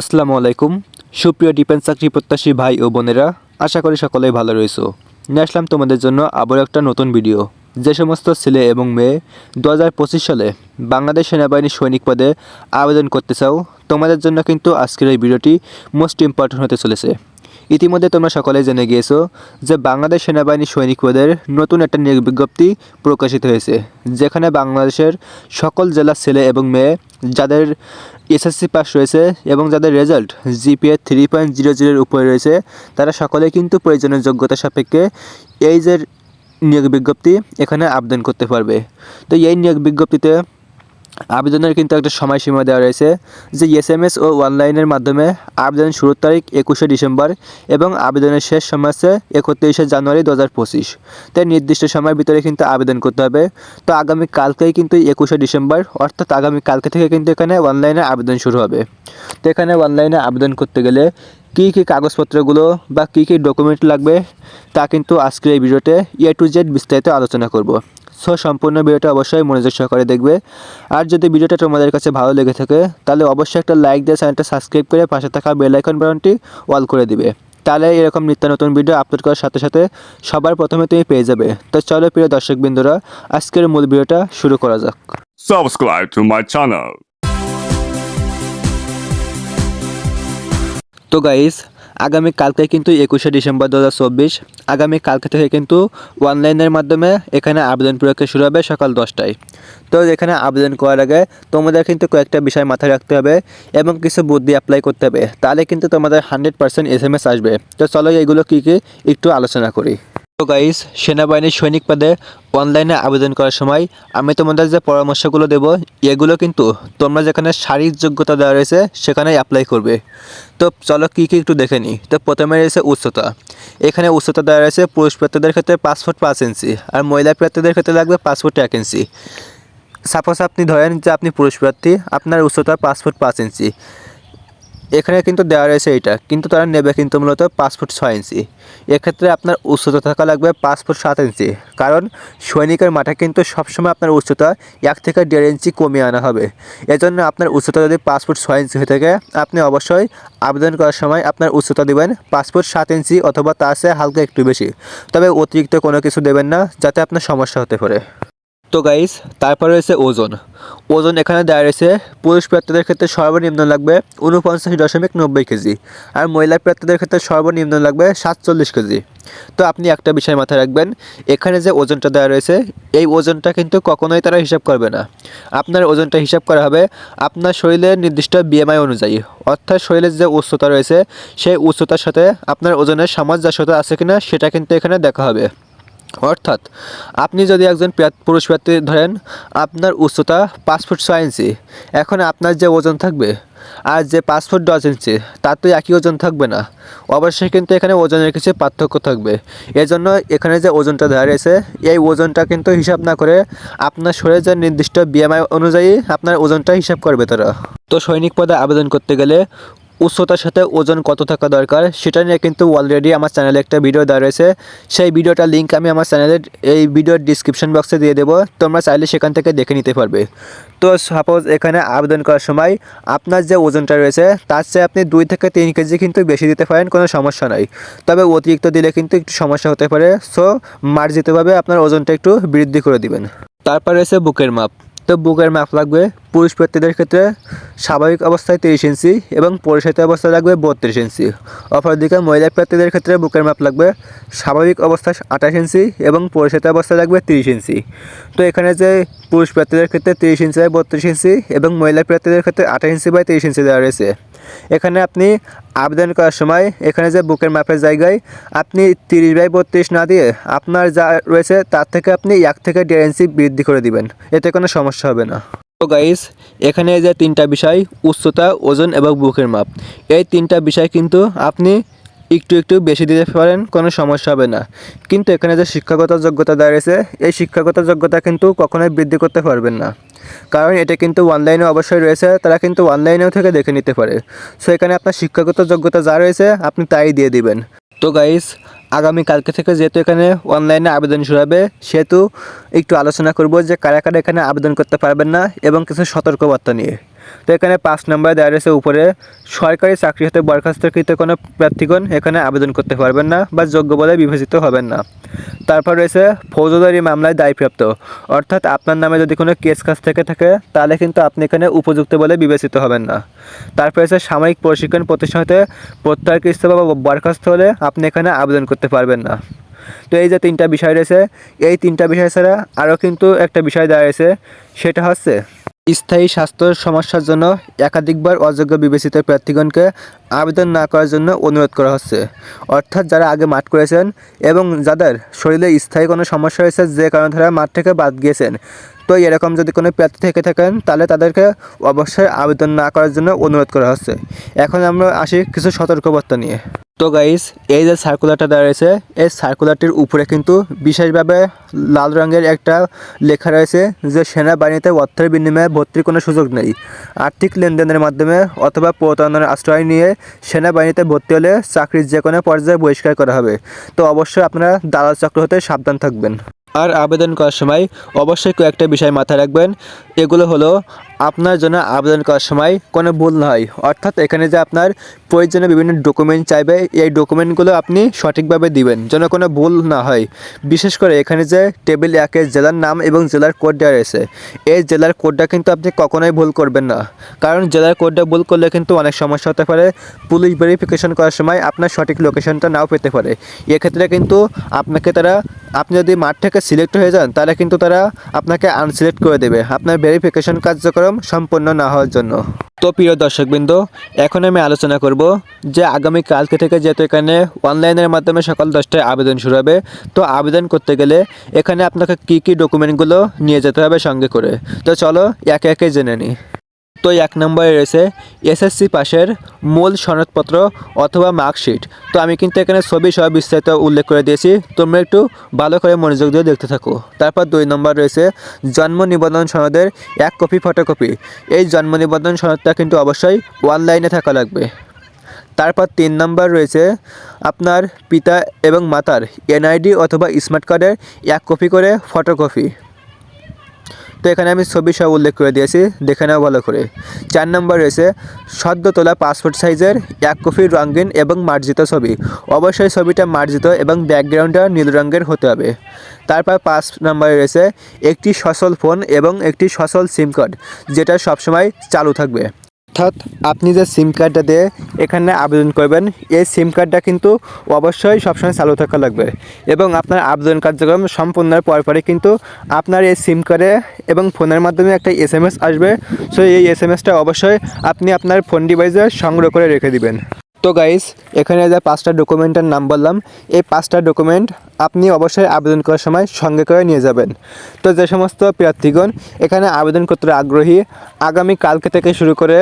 আসসালামু আলাইকুম। সুপ্রিয় ডিফেন্স চাকরি প্রত্যাশী ভাই ও বোনেরা, আশা করি সকলেই ভালো রয়েছো। নিয়ে আসলাম তোমাদের জন্য আবার একটা নতুন ভিডিও। যে সমস্ত ছেলে এবং মেয়ে দু হাজার পঁচিশ সালে বাংলাদেশ সেনাবাহিনীর সৈনিক পদে আবেদন করতে চাও, তোমাদের জন্য কিন্তু আজকের এই ভিডিওটি মোস্ট ইম্পর্ট্যান্ট হতে চলেছে। ইতিমধ্যে তোমরা সকলে জেনে গিয়েছো যে বাংলাদেশ সেনাবাহিনী সৈনিক পদের নতুন একটা নিয়োগ বিজ্ঞপ্তি প্রকাশিত হয়েছে, যেখানে বাংলাদেশের সকল জেলার ছেলে এবং মেয়ে যাদের এসএসসি পাস রয়েছে এবং যাদের result GPA three point zero জিরোর উপরে রয়েছে, তারা সকলে কিন্তু প্রয়োজনীয় যোগ্যতা সাপেক্ষে এই যে নিয়োগ বিজ্ঞপ্তি এখানে আবেদন করতে পারবে। তো এই নিয়োগ বিজ্ঞপ্তিতে আবেদনের কিন্তু একটা সময়সীমা দেওয়া রয়েছে, যে এসএমএস ও অনলাইনের মাধ্যমে আবেদনের শুরুর তারিখ একুশে ডিসেম্বর এবং আবেদনের শেষ সময় আছে একত্রিশে জানুয়ারি দু হাজার পঁচিশ তাই নির্দিষ্ট সময়ের ভিতরে কিন্তু আবেদন করতে হবে। তো আগামী কালকেই কিন্তু একুশে ডিসেম্বর, অর্থাৎ আগামী কালকে থেকে কিন্তু এখানে অনলাইনে আবেদন শুরু হবে। তো এখানে অনলাইনে আবেদন করতে গেলে কী কী কাগজপত্রগুলো বা কী কী ডকুমেন্ট লাগবে তা কিন্তু আজকের এই ভিডিওতে এ টু জেড বিস্তারিত আলোচনা করব। সো সম্পূর্ণ ভিডিওটা অবশ্যই মনোযোগ সহকারে দেখবে। আর যদি ভিডিওটা তোমাদের কাছে ভালো লেগে থাকে, তাহলে অবশ্যই একটা লাইক দিয়ে চ্যানেলটা সাবস্ক্রাইব করে পাশে থাকা বেল আইকন বাটনটি অল করে দিবে। তাহলে এরকম নিত্য নতুন ভিডিও আপলোড করার সাথে সাথে সবার প্রথমে তুমি পেয়ে যাবে। তো চলো প্রিয় দর্শকবৃন্দরা, আজকের মূল ভিডিওটা শুরু করা যাক। Subscribe to my channel. তো গাইস আগামী কালকে কিন্তু একুশে ডিসেম্বর দু হাজার চব্বিশ, আগামী কালকে থেকে কিন্তু অনলাইনের মাধ্যমে এখানে আবেদন প্রক্রিয়া শুরু হবে সকাল দশটায়। তো এখানে আবেদন করার আগে তোমাদের কিন্তু কয়েকটা বিষয় মাথায় রাখতে হবে এবং কিছু বুদ্ধি অ্যাপ্লাই করতে হবে, তাহলে কিন্তু তোমাদের হান্ড্রেড পার্সেন্ট এস আসবে। তো চলো এগুলো কী কী একটু আলোচনা করি। গাইস সেনাবাহিনীর সৈনিক পদে অনলাইনে আবেদন করার সময় আমি তোমাদের যে পরামর্শগুলো দেব, এগুলো কিন্তু তোমরা যেখানে শারীরিক যোগ্যতা দেওয়া রয়েছে সেখানে অ্যাপ্লাই করবে। তো চলো কী কী একটু দেখে নিই। তো প্রথমে রয়েছে উচ্চতা। এখানে উচ্চতা দেওয়া রয়েছে পুরুষ প্রার্থীদের ক্ষেত্রে পাঁচ ফুট পাঁচ ইঞ্চি আর মহিলা প্রার্থীদের ক্ষেত্রে লাগবে পাঁচ ফুট এক ইঞ্চি সাপোজ আপনি ধরেন যে আপনি পুরুষ প্রার্থী, আপনার উচ্চতা পাঁচ ফুট পাঁচ ইঞ্চি এখানে কিন্তু দেওয়া রয়েছে এইটা কিন্তু তারা নেবে কিন্তু মূলত পাঁচ ফুট ছয় ইঞ্চি। এক্ষেত্রে আপনার উচ্চতা থাকা লাগবে পাঁচ ফুট সাত ইঞ্চি, কারণ সৈনিকের মাঠে কিন্তু সবসময় আপনার উচ্চতা এক থেকে দেড় ইঞ্চি কমিয়ে আনা হবে। এজন্য আপনার উচ্চতা যদি পাঁচ ফুট ছয় ইঞ্চি হয়ে থাকে, আপনি অবশ্যই আবেদন করার সময় আপনার উচ্চতা দেবেন পাঁচ ফুট সাত ইঞ্চি অথবা তার চেয়ে হালকা একটু বেশি। তবে অতিরিক্ত কোনো কিছু দেবেন না, যাতে আপনার সমস্যা হতে পারে। তো গাইস তারপর রয়েছে ওজন। ওজন এখানে দেওয়া রয়েছে, পুরুষ প্রার্থীদের ক্ষেত্রে সর্বনিম্ন লাগবে উনপঞ্চাশ দশমিক নব্বই কেজি আর মহিলা প্রার্থীদের ক্ষেত্রে সর্বনিম্ন লাগবে সাতচল্লিশ কেজি। তো আপনি একটা বিষয় মাথায় রাখবেন, এখানে যে ওজনটা দেওয়া রয়েছে, এই ওজনটা কিন্তু কখনোই তারা হিসাব করবে না। আপনার ওজনটা হিসাব করা হবে আপনার শরীরের নির্দিষ্ট বিএমআই অনুযায়ী। অর্থাৎ শরীরের যে উচ্চতা রয়েছে, সেই উচ্চতার সাথে আপনার ওজনের সামঞ্জস্যতা আছে কিনা, সেটা কিন্তু এখানে দেখা হবে। অর্থাৎ আপনি যদি একজন প্রা- পুরুষ প্রার্থী ধরেন, আপনার উচ্চতা পাঁচ ফুট ছয় ইঞ্চি। এখন আপনার যে ওজন থাকবে আর যে পাঁচ ফুট দশ ইঞ্চি, তার তো একই ওজন থাকবে না। অবশ্যই কিন্তু এখানে ওজনের কিছু পার্থক্য থাকবে। এজন্য এখানে যে ওজনটা দেওয়া রয়েছে, এই ওজনটা কিন্তু হিসাব না করে আপনার শরীরের যে নির্দিষ্ট বিএমআই অনুযায়ী আপনার ওজনটা হিসাব করবে তারা। তো সৈনিক পদে আবেদন করতে গেলে উচ্চতার সাথে ওজন কত থাকা দরকার, সেটা নিয়ে কিন্তু অলরেডি আমার চ্যানেলে একটা ভিডিও দেওয়া রয়েছে। সেই ভিডিওটার লিঙ্ক আমি আমার চ্যানেলের এই ভিডিওর ডিসক্রিপশন বক্সে দিয়ে দেবো, তোমরা চাইলে সেখান থেকে দেখে নিতে পারবে। তো সাপোজ এখানে আবেদন করার সময় আপনার যে ওজনটা রয়েছে, তার চেয়ে আপনি দুই থেকে তিন কেজি কিন্তু বেশি দিতে পারেন, কোনো সমস্যা নাই। তবে অতিরিক্ত দিলে কিন্তু একটু সমস্যা হতে পারে সো মার্জিতভাবে আপনার ওজনটা একটু বৃদ্ধি করে দিবেন। তারপর রয়েছে বুকের মাপ। তো বুকের মাপ লাগবে পুরুষ প্রার্থীদের ক্ষেত্রে স্বাভাবিক অবস্থায় তিরিশ ইঞ্চি এবং পরিষেত অবস্থায় লাগবে বত্রিশ ইঞ্চি। অপরদিকে মহিলা প্রার্থীদের ক্ষেত্রে বুকের মাপ লাগবে স্বাভাবিক অবস্থায় আঠাশ ইঞ্চি এবং পরিষেত অবস্থায় লাগবে তিরিশ ইঞ্চি। তো এখানে যে পুরুষ প্রার্থীদের ক্ষেত্রে তিরিশ ইঞ্চি বাই বত্রিশ ইঞ্চি এবং মহিলা প্রার্থীদের ক্ষেত্রে আঠাশ ইঞ্চি বাই তিরিশ ইঞ্চি দেওয়া রয়েছে। এখানে আপনি আবেদন করার সময় এখানে যে বুকের মাপের জায়গায় আপনি তিরিশ বাই বত্রিশ না দিয়ে আপনার যা রয়েছে তার থেকে আপনি এক থেকে দেড় ইঞ্চি বৃদ্ধি করে দিবেন। এতে কোনো সমস্যা হবে না। তো গাইস এখানে যে তিনটা বিষয়, উচ্চতা, ওজন এবং বুকের মাপ। এই তিনটা বিষয় কিন্তু আপনি একটু একটু বেশি দিতে পারেন, কোনো সমস্যা হবে না। কিন্তু এখানে যে শিক্ষাগত যোগ্যতা দেওয়া রয়েছে, এই শিক্ষাগত যোগ্যতা কিন্তু কখনোই বৃদ্ধি করতে পারবেন না। কারণ এটা কিন্তু অনলাইনে অবশ্যই রয়েছে, তারা কিন্তু অনলাইনেও থেকে দেখে নিতে পারে। সো এখানে আপনার শিক্ষাগত যোগ্যতা যা রয়েছে, আপনি তাই দিয়ে দিবেন। তো গাইস আগামী কালকে থেকে যেহেতু এখানে অনলাইনে আবেদন শুরু হবে, সেহেতু একটু আলোচনা করব যে কারা কারা এখানে আবেদন করতে পারবেন না এবং কিছু সতর্কবার্তা নিয়ে। তো এখানে পাঁচ নম্বরে দেওয়া রয়েছে উপরে, সরকারি চাকরি হতে বরখাস্তকৃত কোনো প্রার্থীগণ এখানে আবেদন করতে পারবেন না বা যোগ্য বলে বিবেচিত হবেন না। তারপর রয়েছে ফৌজদারি মামলায় দায়প্রাপ্ত। অর্থাৎ আপনার নামে যদি কোনো কেস কাজ থেকে থাকে, তাহলে কিন্তু আপনি এখানে উপযুক্ত বলে বিবেচিত হবেন না। তারপর রয়েছে সাময়িক প্রশিক্ষণ প্রতিষ্ঠান হতে প্রত্যাহারকৃত বা বরখাস্ত হলে আপনি এখানে আবেদন করতে পারবেন না। তো এই যে তিনটা বিষয় রয়েছে, এই তিনটা বিষয় ছাড়া আরও কিন্তু একটা বিষয় দেওয়া রয়েছে, সেটা হচ্ছে স্থায়ী স্বাস্থ্য সমস্যার জন্য একাধিকবার অযোগ্য বিবেচিত প্রার্থীগণকে আবেদন না করার জন্য অনুরোধ করা হচ্ছে। অর্থাৎ যারা আগে মাঠ করেছেন এবং যাদের শরীরে স্থায়ী কোনো সমস্যা হয়েছে, যে কারণে তারা মাঠ থেকে বাদ গিয়েছেন। তো এরকম যদি কোনো প্রার্থী থেকে থাকেন, তাহলে তাদেরকে অবশ্যই আবেদন না করার জন্য অনুরোধ করা হচ্ছে। এখন আমরা আসি কিছু সতর্কবার্তা নিয়ে। তো গাইস এই যে সার্কুলারটা দেওয়া রয়েছে, এই সার্কুলারটির উপরে কিন্তু বিশেষভাবে লাল রঙের একটা লেখা রয়েছে যে সেনাবাহিনীতে অর্থের বিনিময়ে ভর্তির কোনো সুযোগ নেই। আর্থিক লেনদেনের মাধ্যমে অথবা প্রতারণার আশ্রয় নিয়ে সেনাবাহিনীতে ভর্তি হলে চাকরির যে কোনো পর্যায়ে বহিষ্কার করা হবে। তো অবশ্যই আপনারা দালাল চক্র হতে সাবধান থাকবেন। আর আবেদন করার সময় অবশ্যই কয়েকটা বিষয় মাথায় রাখবেন। এগুলো হলো, আপনার জন্য আবেদন করার সময় কোনো ভুল না হয় অর্থাৎ এখানে যে আপনার প্রয়োজনীয় বিভিন্ন ডকুমেন্ট চাইবে, এই ডকুমেন্টগুলো আপনি সঠিকভাবে দিবেন, যেন কোনো ভুল না হয়। বিশেষ করে এখানে যে টেবিল একে জেলার নাম এবং জেলার কোড দেওয়া রয়েছে, এই জেলার কোডটা কিন্তু আপনি কখনোই ভুল করবেন না। কারণ জেলার কোডটা ভুল করলে কিন্তু অনেক সমস্যা হতে পারে। পুলিশ ভেরিফিকেশন করার সময় আপনার সঠিক লোকেশনটা নাও পেতে পারে। এক্ষেত্রে কিন্তু আপনাকে তারা, আপনি যদি মাঠ থেকে সিলেক্ট হয়ে যান, তাহলে কিন্তু তারা আপনাকে আনসিলেক্ট করে দেবে। আপনার ভেরিফিকেশন কার্যক্রম সম্পন্ন না হওয়ার জন্য। তো প্রিয় দর্শকবৃন্দ, এখন আমি আলোচনা করব যে আগামী কালকে থেকে যেহেতু এখানে অনলাইনের মাধ্যমে সকাল দশটায় আবেদন শুরু হবে, তো আবেদন করতে গেলে এখানে আপনাকে কী কী ডকুমেন্টগুলো নিয়ে যেতে হবে সঙ্গে করে। তো চলো একে একে জেনে নিই। তো এক নম্বরে রয়েছে এসএসসি পাশের মূল সনদপত্র অথবা মার্কশিট। তো আমি কিন্তু এখানে ছবি সহ বিস্তারিত উল্লেখ করে দিয়েছি। তোমরা একটু ভালো করে মনোযোগ দিয়ে দেখতে থাকো। তারপর দুই নম্বর রয়েছে জন্ম নিবন্ধন সনদের এক কপি ফটোকপি। এই জন্ম নিবন্ধন সনদটা কিন্তু অবশ্যই অনলাইনে থাকা লাগবে। তারপর তিন নম্বর রয়েছে আপনার পিতা এবং মাতার এনআইডি অথবা স্মার্ট কার্ডের এক কপি করে ফটোকপি। তো এখানে আমি ছবি সব উল্লেখ করে দিয়েছি, দেখে নাও ভালো করে। চার নম্বর রয়েছে সদ্য তোলা পাসপোর্ট সাইজের এক কপি রঙিন এবং মার্জিত ছবি। অবশ্যই ছবিটা মার্জিত এবং ব্যাকগ্রাউন্ডটা নীল রঙের হতে হবে। তারপর পাঁচ নম্বরে রয়েছে, একটি সচল ফোন এবং একটি সচল সিম কার্ড, যেটা সবসময় চালু থাকবে। অর্থাৎ আপনি যে সিম কার্ডটা দিয়ে এখানে আবেদন করবেন, এই সিম কার্ডটা কিন্তু অবশ্যই সবসময় চালু থাকা লাগবে এবং আপনার আবেদন কার্যক্রম সম্পূর্ণের পরপরই কিন্তু আপনার এই সিম কার্ডে এবং ফোনের মাধ্যমে একটা এস এম এস আসবে। সো এই এস এম এসটা অবশ্যই আপনি আপনার ফোন ডিভাইসে সংগ্রহ করে রেখে দিবেন। তো গাইস এখানে যে পাঁচটা ডকুমেন্টের নাম বললাম, এই পাঁচটা ডকুমেন্ট আপনি অবশ্যই আবেদন করার সময় সঙ্গে করে নিয়ে যাবেন। তো যে সমস্ত প্রার্থীগণ এখানে আবেদন করতে আগ্রহী, আগামী কালকে থেকে শুরু করে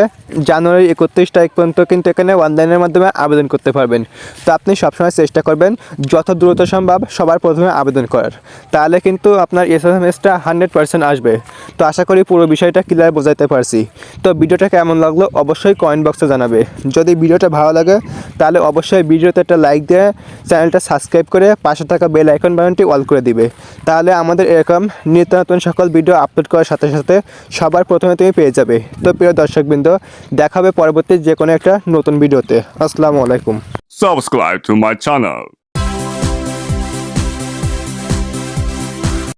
জানুয়ারি একত্রিশ তারিখ পর্যন্ত কিন্তু এখানে অনলাইনের মাধ্যমে আবেদন করতে পারবেন। তো আপনি সবসময় চেষ্টা করবেন, যত দ্রুত সম্ভব সবার প্রথমে আবেদন করার। তাহলে কিন্তু আপনার এস এম এসটা হান্ড্রেড পার্সেন্ট আসবে। তো আশা করি পুরো বিষয়টা ক্লিয়ার বোঝাতে পারছি। তো ভিডিওটা কেমন লাগল অবশ্যই কমেন্ট বক্সে জানাবে। যদি ভিডিওটা ভালো লাগে তাহলে অবশ্যই ভিডিওতে একটা লাইক দিয়ে চ্যানেলটা সাবস্ক্রাইব করে পাশে থাকা বেল আইকন বাটনটি অল করে দিবে। তাহলে আমাদের এরকম নিত্য নতুন সকল ভিডিও আপলোড করার সাথে সাথে সবার প্রথমে তুমি পেয়ে যাবে। তো প্রিয় দর্শকবৃন্দ দেখাবে পরবর্তী যে কোনো একটা নতুন ভিডিওতে আসসালামু আলাইকুম। Subscribe to my channel.